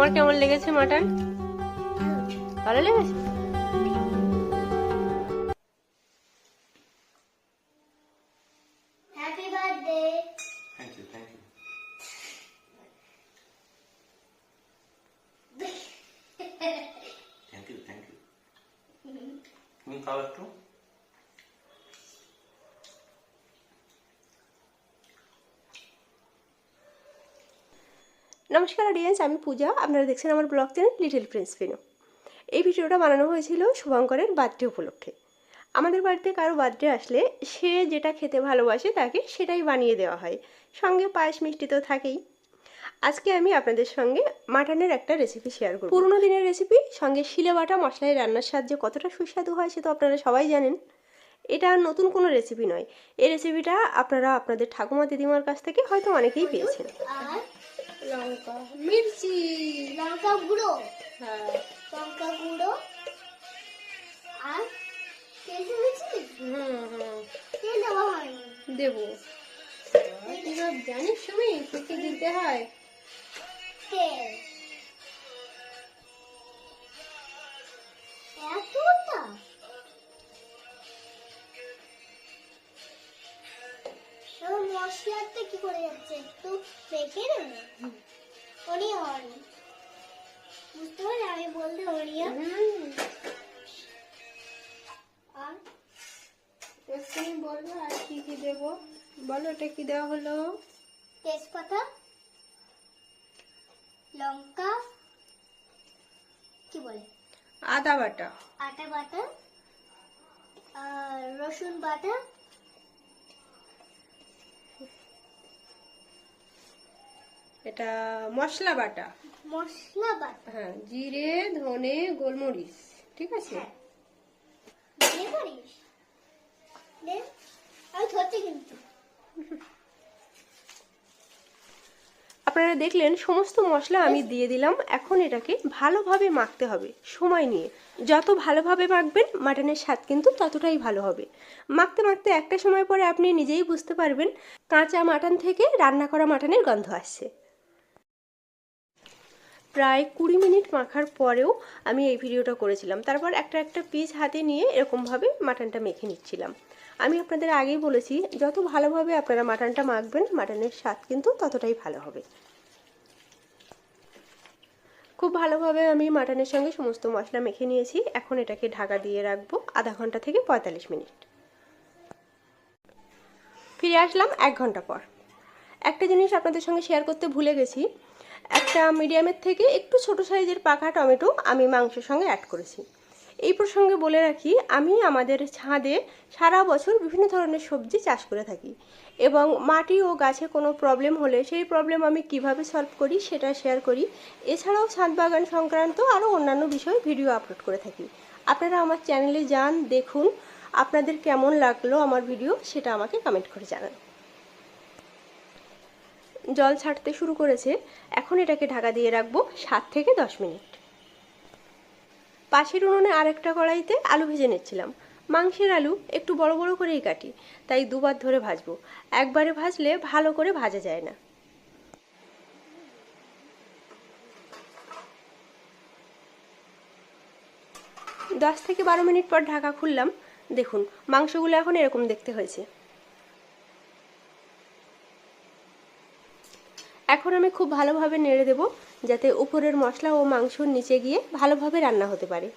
তোমার কেমন লেগেছে মাটন? ভালো লেগেছে? Happy birthday thank you thank you thank you thank you তুমি খাও একটু নমস্কার অডিয়েন্স আমি পূজা। আপনারা দেখছেন আমার blog channel little prince Fino এই ভিডিওটা বানানো হয়েছিল শুভঙ্করের বার্থডে উপলক্ষে। আমাদের বাড়িতে কারও বার্থডে আসলে সে যেটা খেতে ভালোবাসে তাকে সেটাই বানিয়ে দেওয়া হয়। সঙ্গে পায়েস মিষ্টি তো থাকেই। আজকে আমি আপনাদের সঙ্গে মাটনের একটা রেসিপি শেয়ার করব। পুরোনো দিনের রেসিপি সঙ্গে শিলে বাটা মশলায় রান্নার সাহায্যে কতটা সুস্বাদু হয় সে তো আপনারা সবাই জানেন। এটা নতুন কোনো রেসিপি নয়। এই রেসিপিটা আপনারা আপনাদের ঠাকুমা দিদিমার কাছ থেকে হয়তো অনেকেই পেয়েছেন। লঙ্কা মির্চি লঙ্কা গুঁড়ো। হ্যাঁ। লঙ্কা গুঁড়ো আর কেসে মিষ্টি হুম হুম। তেল দেওয়া হয়নি। দেবো। এবার জানিস তুমি কি কি দিতে হয়? তেল। এতটা মশলাটা কি করে যাচ্ছে? একটু দেখে নেব অনিয়া হয়নি বুঝতে পারি আমি বলতে অনিয়া হুম আর? এক্ষুনি বলব আর কি কি দেবো? বলো এটা কি দেওয়া হলো? তেজপাতা লঙ্কা কি বলে? আদা বাটা। আটা বাটা আর রসুন বাটা এটা মশলা বাটা। মশলা বাটা? হ্যাঁ জিরে ধনে গোলমরিচ ঠিক আছে? হ্যাঁ। আমি ধরছি কিন্তু। আপনারা দেখলেন সমস্ত মশলা আমি দিয়ে দিলাম। এখন এটাকে ভালোভাবে মাখতে হবে সময় নিয়ে। যত ভালোভাবে মাখবেন মাটনের স্বাদ কিন্তু ততটাই ভালো হবে। মাখতে মাখতে একটা সময় পরে আপনি নিজেই বুঝতে পারবেন কাঁচা মাটন থেকে রান্না করা মাটনের গন্ধ আসছে। প্রায় কুড়ি মিনিট মাখার পরেও আমি এই ভিডিওটা করেছিলাম। তারপর একটা একটা পিস হাতে নিয়ে এরকমভাবে মাটনটা মেখে নিচ্ছিলাম। আমি আপনাদের আগেই বলেছি, যত ভালোভাবে আপনারা মাটনটা মাখবেন, মাটনের স্বাদ কিন্তু ততটাই ভালো হবে। খুব ভালোভাবে আমি মাটনের সঙ্গে সমস্ত মশলা মেখে নিয়েছি। এখন এটাকে ঢাকা দিয়ে রাখব আধা ঘণ্টা থেকে পঁয়তাল্লিশ মিনিট। ফিরে আসলাম এক ঘণ্টা পর। একটা জিনিস আপনাদের সঙ্গে শেয়ার করতে ভুলে গেছি একটা মিডিয়ামের থেকে একটু ছোট সাইজের পাকা টমেটো আমি মাংসের সঙ্গে অ্যাড করেছি। এই প্রসঙ্গে বলে রাখি, আমি আমাদের ছাদে সারা বছর বিভিন্ন ধরনের সবজি চাষ করে থাকি এবং মাটি ও গাছে কোনো প্রবলেম হলে সেই প্রবলেম আমি কীভাবে সলভ করি সেটা শেয়ার করি। এছাড়াও ছাদ বাগান সংক্রান্ত আরও অন্যান্য বিষয়ে ভিডিও আপলোড করে থাকি। আপনারা আমার চ্যানেলে যান, দেখুন, আপনাদের কেমন লাগল আমার ভিডিও সেটা আমাকে কমেন্ট করে জানান। জল ছাড়তে শুরু করেছে, এখন এটাকে ঢাকা দিয়ে রাখব সাত থেকে দশ মিনিট। পাশের উনুনে আরেকটা কড়াইতে আলু ভেজে নিচ্ছিলাম। মাংসের আলু একটু বড় বড় করেই কাটি, তাই দুবার ধরে ভাজবো। একবারে ভাজলে ভালো করে ভাজা যায় না। দশ থেকে বারো মিনিট পর ঢাকা খুললাম। দেখুন, মাংসগুলো এখন এরকম দেখতে হয়েছে। এখন আমি খুব ভালোভাবে নেড়ে দেব যাতে উপরের মশলা ও মাংসর নিচে গিয়ে ভালোভাবে রান্না হতে পারে।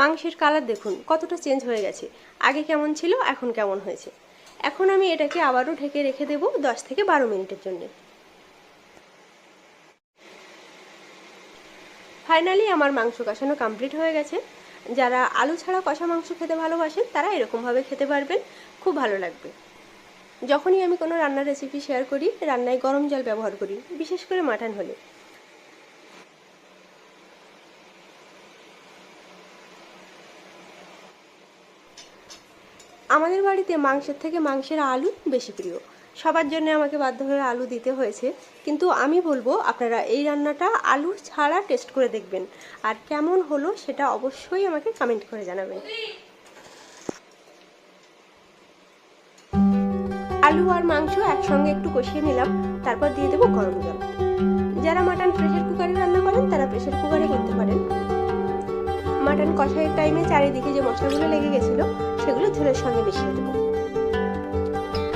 মাংসের কালার দেখুন, কতটা চেঞ্জ হয়ে গেছে। আগে কেমন ছিল, এখন কেমন হয়েছে। এখন আমি এটাকে আবারও ঢেকে রেখে দেব দশ থেকে বারো মিনিটের জন্য। ফাইনালি আমার মাংস কষানো কমপ্লিট হয়ে গেছে। যারা আলু ছাড়া কষা মাংস খেতে ভালোবাসেন, তারা এরকমভাবে খেতে পারবেন। খুব ভালো লাগবে। যখনই আমি কোনো রান্নার রেসিপি শেয়ার করি, রান্নায় গরম জল ব্যবহার করি, বিশেষ করে মাটন হলে। আমাদের বাড়িতে মাংসের থেকে মাংসের আলু বেশি প্রিয়। সবার জন্য আমাকে বাধ্য হয়ে আলু দিতে হয়েছে, কিন্তু আমি বলব, আপনারা এই রান্নাটা আলু ছাড়া টেস্ট করে দেখবেন। আর কেমন হলো সেটা অবশ্যই আমাকে কমেন্ট করে জানাবেন। আলু আর মাংস একসঙ্গে একটু কষিয়ে নিলাম, তারপর দিয়ে দেবো গরম জল। যারা মাটন প্রেশার কুকারে রান্না করেন, তারা প্রেশার কুকারে করতে পারেন। মাটন কষাইয়ের টাইমে চারিদিকে যে মশলাগুলো লেগে গেছিল, সেগুলো ঝোলের সঙ্গে মিশিয়ে দেবো।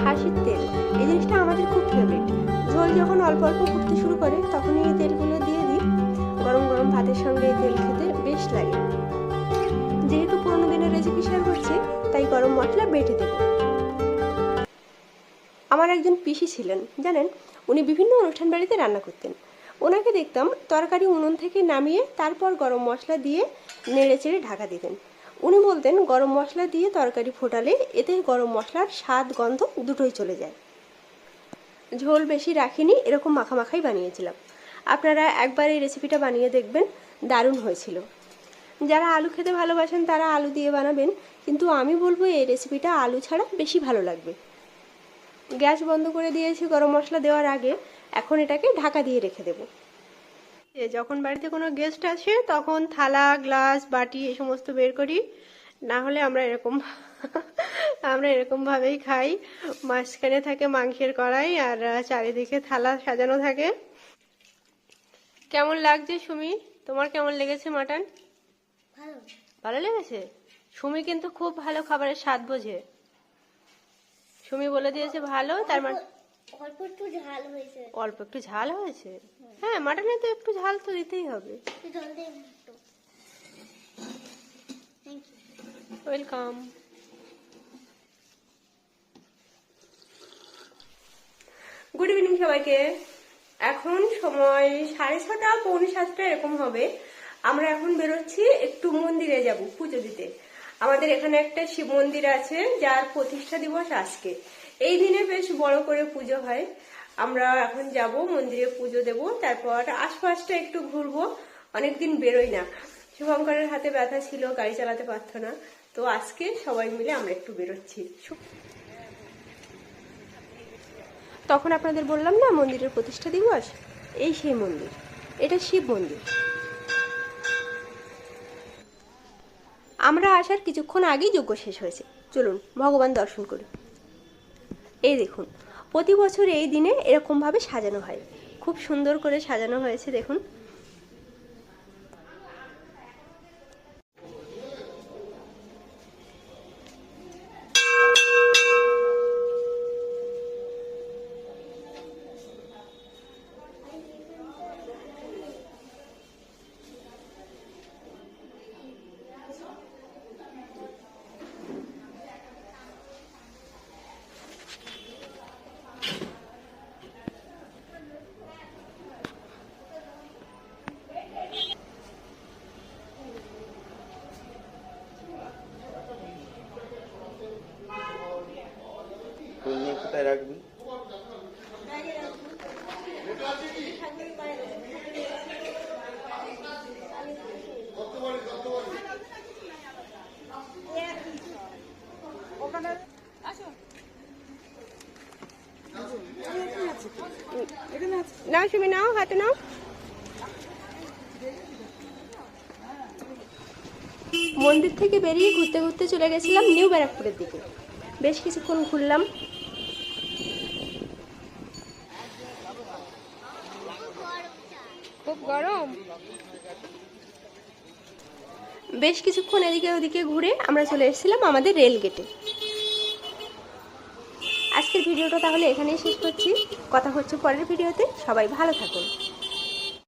হাসির তেল, এই জিনিসটা আমাদের খুব ফেভারিট ঝোল যখন অল্প অল্প ফুটতে শুরু করে, তখনই এই তেলগুলো দিয়ে দিই। গরম গরম ভাতের সঙ্গে এই তেল খেতে বেশ লাগে। যেহেতু পুরোনো দিনের রেসিপি শেয়ার করছি, তাই গরম মশলা বেটে দেবো। আমার একজন পিসি ছিলেন, জানেন? উনি বিভিন্ন অনুষ্ঠান বাড়িতে রান্না করতেন। ওনাকে দেখতাম তরকারি উনুন থেকে নামিয়ে তারপর গরম মশলা দিয়ে নেড়ে চেড়ে ঢাকা দিতেন। উনি বলতেন, গরম মশলা দিয়ে তরকারি ফোটালে এতে গরম মশলার স্বাদ, গন্ধ দুটোই চলে যায়। ঝোল বেশি রাখিনি, এরকম মাখামাখাই বানিয়েছিলাম। আপনারা একবার এই রেসিপিটা বানিয়ে দেখবেন, দারুণ হয়েছিল। যারা আলু খেতে ভালোবাসেন তারা আলু দিয়ে বানাবেন, কিন্তু আমি বলব এই রেসিপিটা আলু ছাড়া বেশি ভালো লাগবে। গ্যাস বন্ধ করে দিয়েছি গরম মশলা দেওয়ার আগে। এখন এটাকে ঢাকা দিয়ে রেখে দেবো। এ যখন বাড়িতে কোনো গেস্ট আসে তখন থালা গ্লাস বাটি এই সমস্ত বের করি। না হলে আমরা এরকম আমরা এরকমভাবেই খাই। মাঝখানে থাকে মাংসের কড়াই আর চারিদিকে থালা সাজানো থাকে। কেমন লাগছে সুমি? তোমার কেমন লেগেছে মাটন? ভালো লেগেছে? সুমি কিন্তু খুব ভালো খাবারের স্বাদ বোঝে। সুমি বলে দিয়েছে ভালো তার মানে অল্প একটু ঝাল হয়েছে। অল্প একটু ঝাল হয়েছে? হ্যাঁ মাটনে তো একটু ঝাল তো দিতেই হবে। ওয়েলকাম গুড ইভিনিং সবাইকে। এখন সময় সাড়ে ছটা পৌনে সাতটা এরকম হবে। আমরা এখন বেরোচ্ছি একটু মন্দিরে যাব পুজো দিতে। আমাদের এখানে একটা শিব মন্দির আছে, যার প্রতিষ্ঠা দিবস আজকে। এই দিনে বেশ বড় করে পুজো হয়। আমরা এখন যাব, মন্দিরে পুজো দেব, তারপর আশপাশটা একটু ঘুরবো। অনেকদিন বেরোই না। শুভঙ্করের হাতে ব্যথা ছিল, গাড়ি চালাতে পারতো না। তো আজকে সবাই মিলে আমরা একটু বেরোচ্ছি। তখন আপনাদের বললাম না, মন্দিরের প্রতিষ্ঠা দিবস? এই সেই মন্দির। এটা শিব মন্দির। আমরা আসার কিছুক্ষণ আগেই যজ্ঞ শেষ হয়েছে। চলুন, ভগবান দর্শন করি। এই দেখুন, প্রতি বছর এই দিনে এরকমভাবে সাজানো হয়। খুব সুন্দর করে সাজানো হয়েছে, দেখুন। কোথায় রাখবি নাও সুমি, নাও, হাতে নাও। মন্দির থেকে বেরিয়ে ঘুরতে ঘুরতে চলে গেছিলাম নিউ ব্যারাকপুরের দিকে। বেশ কিছুক্ষণ ঘুরলাম। খুব গরম। বেশ কিছুক্ষণ এদিকে ওদিকে ঘুরে আমরা চলে এসেছিলাম আমাদের রেল গেটে। আজকের ভিডিওটা তাহলে এখানেই শেষ করছি। কথা হচ্ছে পরের ভিডিওতে। সবাই ভালো থাকুন।